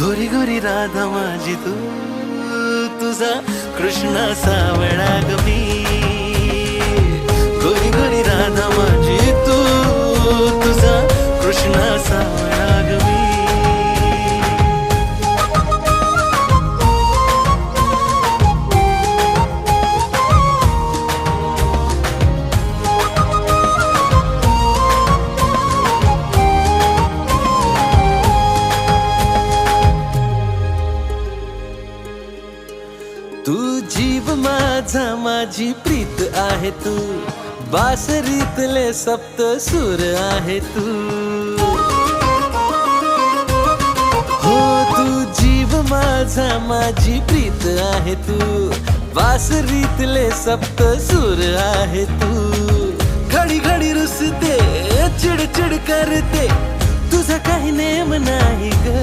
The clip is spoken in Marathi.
गोरी गोरी राधा माझी तू तुझा कृष्णा सावळा गमी गोरी गोरी राधा माझी तू तुझा कृष्णा सावळा तू जीव माझा माझी प्रीत आहे तू. बासरीतले सप्त सूर आहे तू. हो तू जीव माझा माझी प्रीत आहे तू. बासरीतले सप्त सूर आहे तू. घडी घडी रुसते चिडचिड करते. तुझा काही नेम नाही ग.